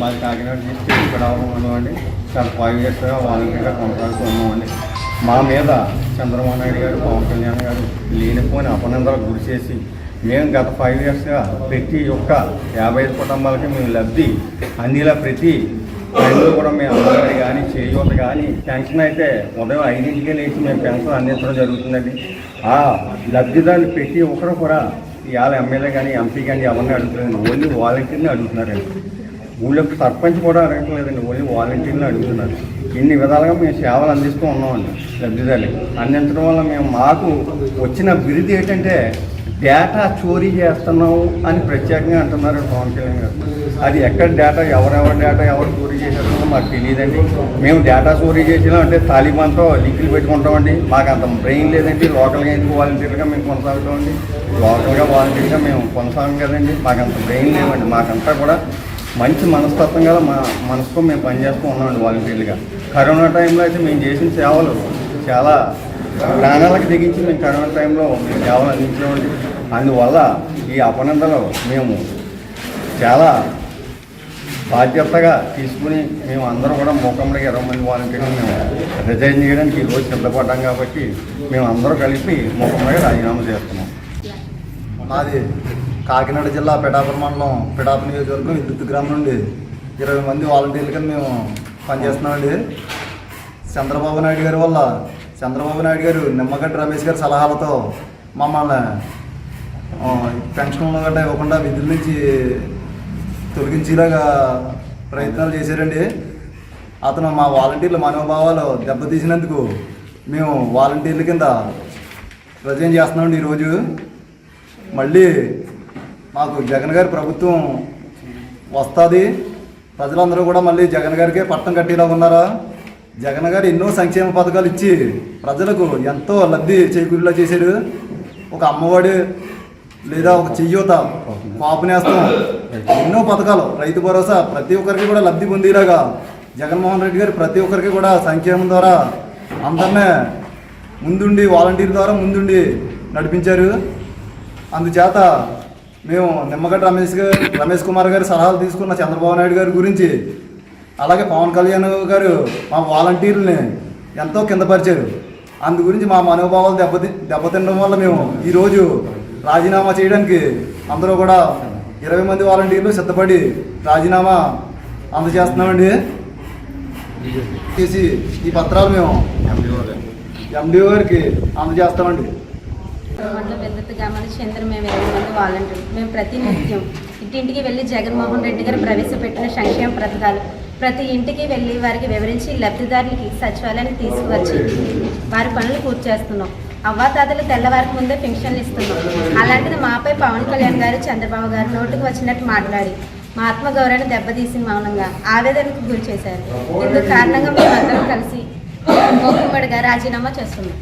మాది కాకినాడ డిస్ట్రిక్ట్ ఇక్కడ ఉన్నామండి. చాలా ఫైవ్ ఇయర్స్గా వాలంటీర్గా కొనసాగుతూ ఉన్నామండి. మా మీద చంద్రబాబు నాయుడు గారు పవన్ కళ్యాణ్ గారు లేనిపోయిన అపనందలకు గురి చేసి మేము గత ఫైవ్ ఇయర్స్గా ప్రతి ఒక్క యాభై ఐదు కుటుంబాలకి మేము లబ్ధి అందిలా ప్రతి టైంలో కూడా మేము అందరి కానీ చేయూత కానీ పెన్షన్ అయితే ఉదయం ఐదింటికే లేచి మేము పెన్షన్ అందించడం జరుగుతుందండి. ఆ లబ్ధిదారులు ప్రతి ఒక్కరు కూడా ఇవాళ ఎమ్మెల్యే కానీ ఎంపీ కానీ ఎవరిని అడుగుతున్నారు ఓన్లీ వాలంటీర్ని అడుగుతున్నారండి. ఊళ్ళో సర్పంచ్ కూడా అడగట్లేదండి. ఓన్లీ వాలంటీర్లు అడుగుతున్నారు. ఇన్ని విధాలుగా మేము సేవలు అందిస్తూ ఉన్నామండి లబ్ధిదారులు అందించడం వల్ల మేము మాకు వచ్చిన బిరుది ఏంటంటే డేటా చోరీ చేస్తున్నాము అని ప్రత్యేకంగా అంటున్నారు పవన్ కళ్యాణ్ గారు. అది ఎక్కడ డేటా ఎవరెవరి డేటా ఎవరు చోరీ చేసేస్తుందో మాకు తెలియదండి. మేము డేటా చోరీ చేసినా అంటే తాలిబాన్తో లింకులు పెట్టుకుంటామండి. మాకు అంత బ్రెయిన్ లేదండి. లోకల్గా ఎందుకు వాలంటీర్గా మేము కొనసాగుతామండి? లోకల్గా వాలంటీర్గా మేము కొనసాగం కదండి. మాకు అంత బ్రెయిన్ లేవండి. మాకంతా కూడా మంచి మనస్తత్వం గల మా మనసుతో మేము పనిచేస్తూ ఉన్నామండి వాలంటీర్లుగా. కరోనా టైంలో అయితే మేము చేసిన సేవలు చాలా ప్రాణాలకు తెగించి మేము కరోనా టైంలో మేము సేవలు అందించామండి. అందువల్ల ఈ అపనందలో మేము చాలా బాధ్యతగా తీసుకుని మేము అందరం కూడా మూకమ్మడికి ఇరవై మంది వాలంటీర్లు మేము రిజైన్ చేయడానికి ఈరోజు సిద్ధపడ్డాం కాబట్టి మేము అందరూ కలిపి మూకమ్మడికి రాజీనామా చేస్తున్నాం. మాది కాకినాడ జిల్లా పిఠాపురం మండలం పిఠాపు నియోజకవర్గం విద్యుత్ గ్రామం నుండి ఇరవై మంది వాలంటీర్లుగా మేము పనిచేస్తున్నామండి. చంద్రబాబు నాయుడు గారి వల్ల చంద్రబాబు నాయుడు గారు నిమ్మగడ్డ రమేష్ గారి సలహాలతో మమ్మల్ని పెన్షన్ పెన్షన్లు గట్రా ఇవ్వకుండా విధుల నుంచి తొలగించేలాగా ప్రయత్నాలు చేశారండి. అతను మా వాలంటీర్ల మనోభావాలు దెబ్బతీసినందుకు మేము వాలంటీర్ల కింద రిజైన్ చేస్తున్నామండి ఈరోజు. మళ్ళీ మాకు జగన్ గారి ప్రభుత్వం వస్తుంది. ప్రజలందరూ కూడా మళ్ళీ జగన్ గారికే పట్టం కట్టేలా ఉన్నారా? జగన్ గారు ఎన్నో సంక్షేమ పథకాలు ఇచ్చి ప్రజలకు ఎంతో లబ్ధి చేకూరేలా చేశాడు. ఒక అమ్మఒడి లేదా ఒక చెయ్యూత పాపనేస్తం. ఎన్నో పథకాలు. రైతు భరోసా ప్రతి ఒక్కరికి కూడా లబ్ధి పొందేలాగా జగన్మోహన్ రెడ్డి గారు ప్రతి ఒక్కరికి కూడా సంక్షేమం ద్వారా అందరినే ముందుండి వాలంటీర్ ద్వారా ముందుండి నడిపించారు. అందుచేత మేము నిమ్మగడ్డ రమేష్ గారు రమేష్ కుమార్ గారి సలహాలు తీసుకున్న చంద్రబాబు నాయుడు గారి గురించి అలాగే పవన్ కళ్యాణ్ గారు మా వాలంటీర్లని ఎంతో కిందపరిచారు. అందు గురించి మా మనోభావాలు దెబ్బతి దెబ్బతినడం వల్ల మేము ఈరోజు రాజీనామా చేయడానికి అందరూ కూడా ఇరవై మంది వాలంటీర్లు సిద్ధపడి రాజీనామా అందజేస్తున్నామండి. చేసి ఈ పత్రాలు మేము ఎండిఓ గారికి అందజేస్తామండి. మండల విద్యుత్ గ్రామాల చంద్ర మేము ఇరవై మంది వాలంటీర్లు మేము ప్రతి ఇంటింటికి వెళ్ళి జగన్మోహన్ రెడ్డి గారు ప్రవేశపెట్టిన సంక్షేమ పథకాలు ప్రతి ఇంటికి వెళ్ళి వారికి వివరించి లబ్ధిదారునికి సచివాలయానికి తీసుకువచ్చి వారి పనులు పూర్తి చేస్తున్నాం. అవ్వాతాతలు తెల్లవారికి ముందే పెన్షన్లు ఇస్తున్నాం. అలాంటిది మాపై పవన్ కళ్యాణ్ గారు చంద్రబాబు గారు నోటుకు వచ్చినట్టు మాట్లాడి మా ఆత్మగౌరవాన్ని దెబ్బతీసి మౌనంగా ఆవేదనకు గురి చేశారు ఇందుకు కారణంగా మేమందరం కలిసి మోకుమ్మడిగా రాజీనామా చేస్తున్నాం.